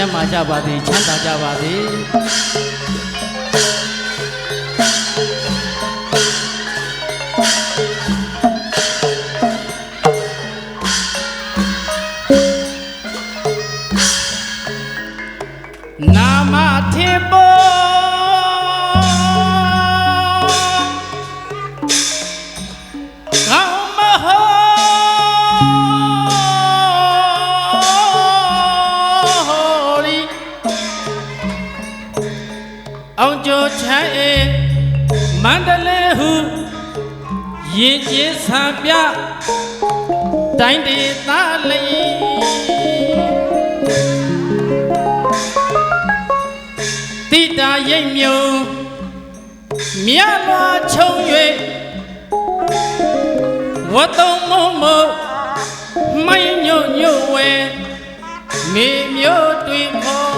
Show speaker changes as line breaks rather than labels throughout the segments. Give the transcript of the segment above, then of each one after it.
ကျမ်းမာကြပါသည်ချမ်းသာကြပါသ တိုင်းဒေသလေးတိတာရိပ်မြုံမြတ်လွာချုံ၍ဝတ်တုံမုံမုံမိုင်းညွတ်ညွတ်ဝဲမေမျိုးတွေခေါ်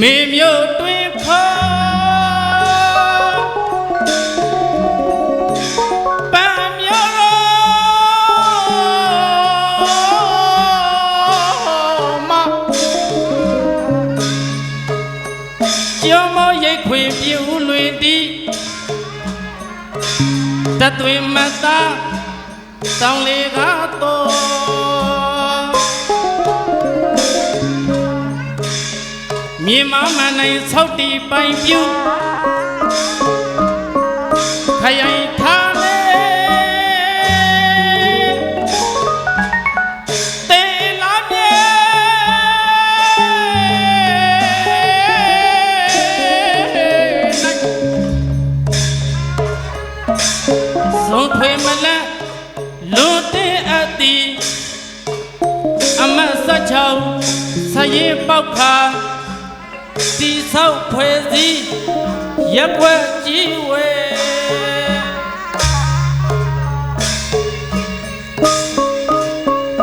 မေမျိုးတွေခေါ် တသွေမသာတောင်းလေကားတော့မြေမမနိုင်ဆောက်တီပိုင်ပြူခရိုင် ရက်ွက်ကြီးဝဲ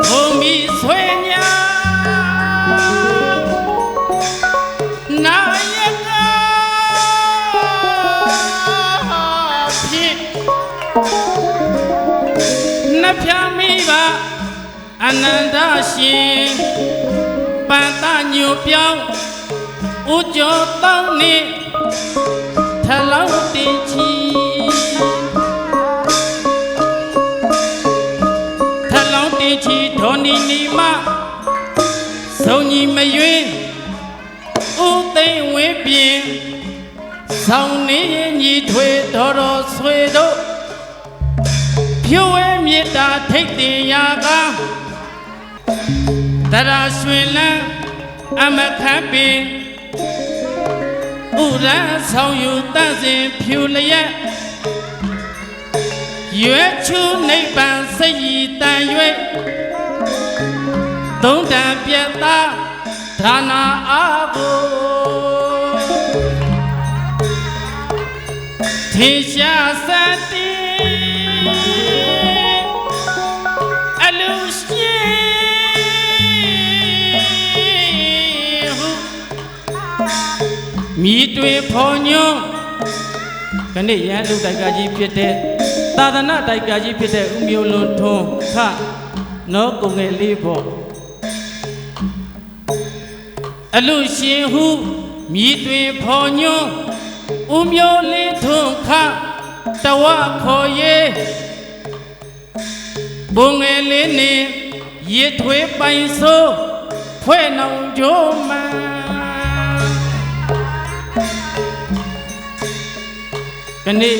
ဘုံမီဆွေညာနာယကဖြစ်နှဖျားမိပါအနန္တရှင်ပန်တညိုပြောင်းဥကြောတောင်းနေ ဆောင်းနေရင်ညီထွေတော်တော်ဆွေတို့ဖြိုးဝဲမြေတာထိတ်တင်ရာကတရာရွှင်လန်းအမခတ်ပင်ဥရန်ဆောင်ယူတန့်စင်ဖြူလျက်ရွယ်ချူနိဗ္ဗာန်စိတ်ရည်တန်၍သုံးတန်ပြတ်သားဒါနာအားကို ထေရှားစတိအလူရှိဟုမိတွေဖော်ညွန်းခဏရန်လူတိုက်ကကြီးဖြစ်တဲ့သာသနာတိုက်ကကြီးဖြစ်တဲ့ဥမျိုးလွန်ထွန်းခနောကုံငယ်လေးပေါ့အလူရှင်ဟုမြည်တွင်ဖော်ညွ န်းဥမျိုးလေးထွန်းခတဝခေါ်ရေဘုံငယ်လေးနေရစ်ထွေးပိုင်ဆိုးဖွဲ့နောင်ကြိုးမှန်ကနေ့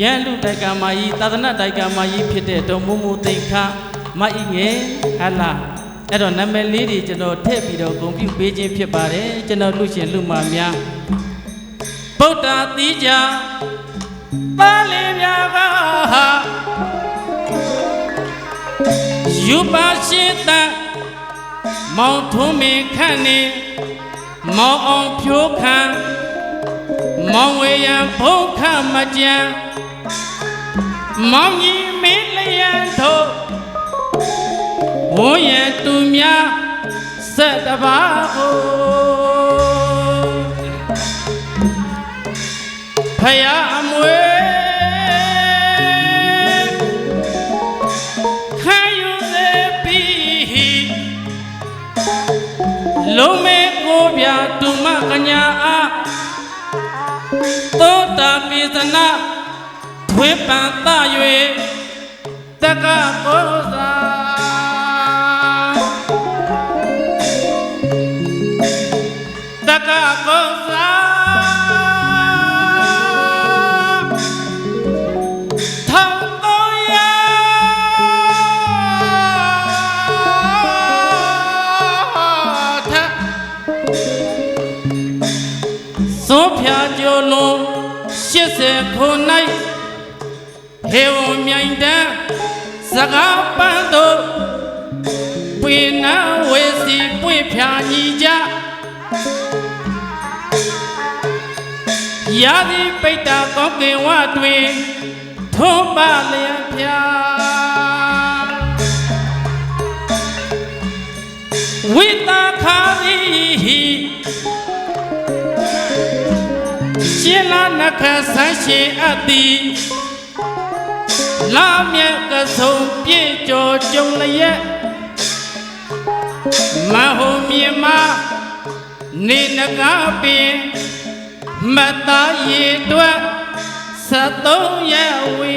ရန်လူတိုက်ကမာကြီးသာသနာတိုက်ကမာကြီးဖြစ်တဲ့ဒေါ်မူမူသိခါမအီငယ်ဟလာအဲ့တော့နာမည်လေးတွေကျွန်တော်ထည့်ပြီးတော့ဂုဏ်ပြုပေးခြင်းဖြစ်ပါတယ်ကျွန်တော်လူရှင်လူမများ ဗုဒ္ဓတိကြပါဠိမြတ်ကဟာယူပါရှိတမောင်ထုံးမင်းခန့်နေမောင်အောင်ဖြိုးခန့်မောင်ဝေယံဘုံခမကြံမောင်ကြီးမင်းလျံတို့ဝွန်ရတူများဆက်တပါးကို ဖယားအမွေခံယူစေပြီးလုံးမေကိုပြတူမကညာအသောတာပိသနာဝိပန်တ၍တက္ကကောသာ ခု၌ဟေဝံမြိုင်တန်းစကားပန်းတို့ပွေနာဝေစီပွေဖြာညီကြရာဒီပိတ္တာကောင်းကင်ဝတွင်ထုံးပါလျက်ဖြာဝိတာခာဟိ ရှင်လာနခဆန်းရှင်အပ်သည်လာမြတ်ကဆုံပြည့်ကျော်ကြုံလျက်မဟုံမြင်မနေနဂါပင်မတ်သားရေတွက်73ရဲ့ဝီ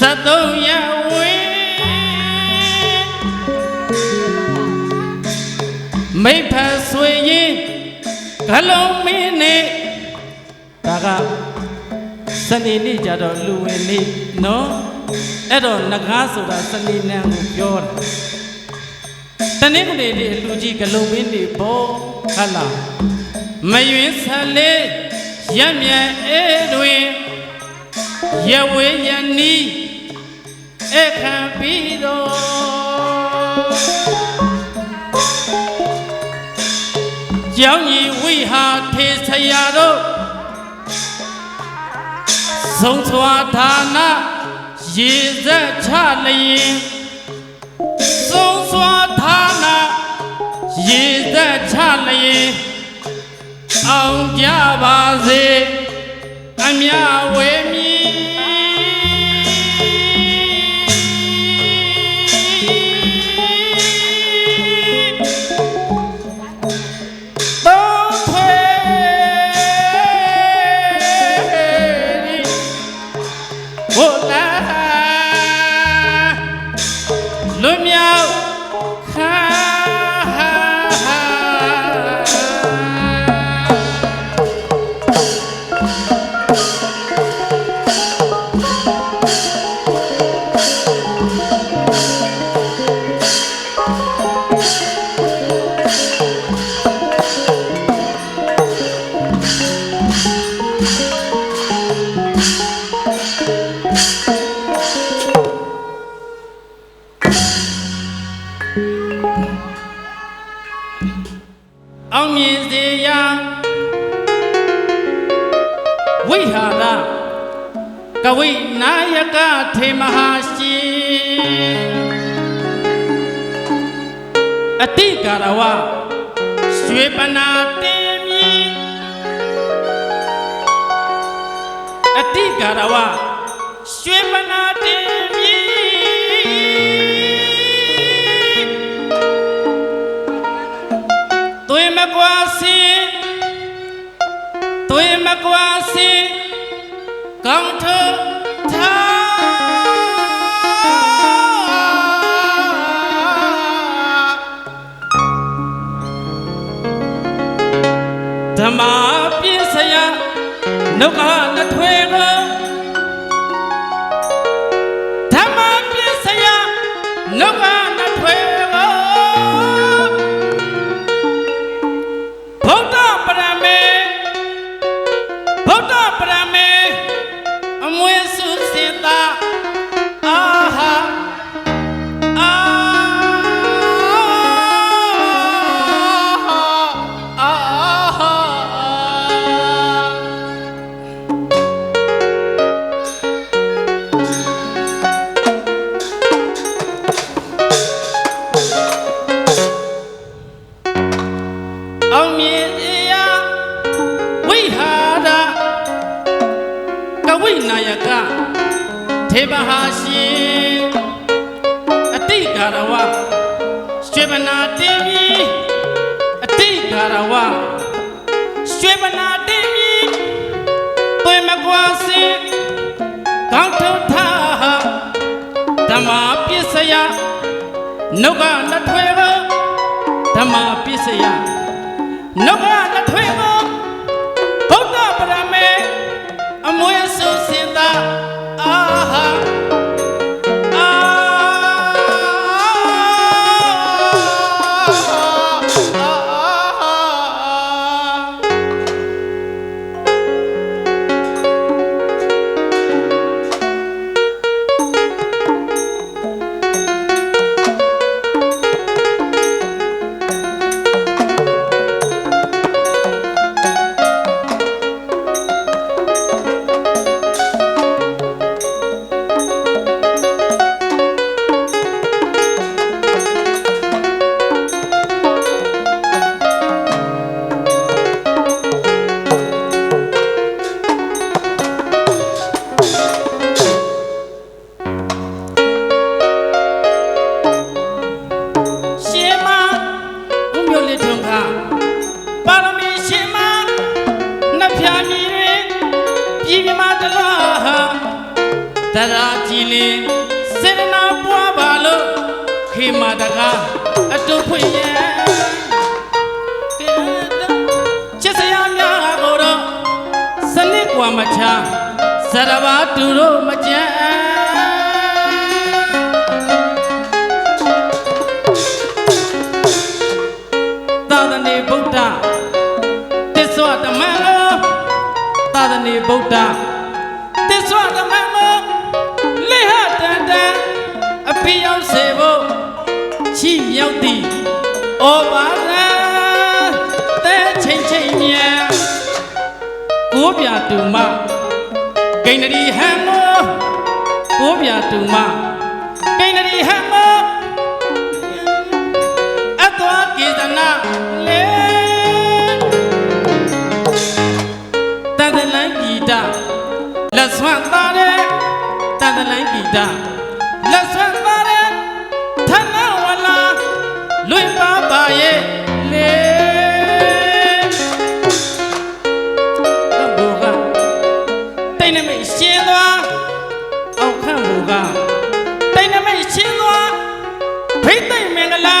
73ရဲ့ မိဖတ်ဆွေရင်ဂလုံးမင်းနဲ့ဒါကစနေနေ့ကြတော့လူဝင်နေ့နော်အဲ့တော့ငကားဆိုတာစနေနန်းကိုပြောတာတနေ့ကလေးလေးလူကြီးဂလုံးမင်းနေဘောဟတ်လာမယွင်းဆက်လေးရက်မြဲအေးတွင်ရဝေးရနီးအခါပြီးတော့ ကျောင်းကြီးဝိဟာထေဆရာတို့သုံးစွာဌာနရေသက်ချလျင်သုံးစွာဌာနရေသက်ချလျင်အောင်ကြပါစေအမြဝေမ ရွှေပနာတင်မြင်အတိကာရဝရွှေပနာတင်မြင်သွေးမကွာစင်သွေးမကွာစင်ကောင်းထ ဓမ္မပြည့်စရာနှုတ်ကနှစ်ထွေကိုဓ ဟာရှင်အတိကာရဝနာတင်ပြီးအတိတ်ကာရဝရွှေပနာတင်ပြီးသွေမကွာစင်ကောင်းထုံထားဓမ္မပစ္စယနှုတ်ကလက်ထွေကိုဓမ္မပစ္စယနှုတ်ကလက်ထွေကိုဘုဒ္ဓပရမေအမွေဆုစင်သာ ပြည်မြမတလားဟာတရာကြည်လင်စေရနာပွားပါလို့ခေမာတကားအတူဖွင့်ရဲ့ကဲတော့ချစ်စရာများကိုတော့စနစ်ကွာမချစရဘာတူတို့မကြမ်းသာသနေဗုဒ္ဓတစ္ဆွဓမ္မံကိုသာသ နေဗုဒ္ဓတစ္ဆွဓမ္မံကိုလိဟတန်တန်အပိရောက်စေဖို့ချီမြောက်သည်ဩဘာရတဲချိန်ချိန်မြန်ကိုးပြတူမဂိန္ဒရီဟံမောကိုးပြတူမဂိန္ဒရီဟံမော না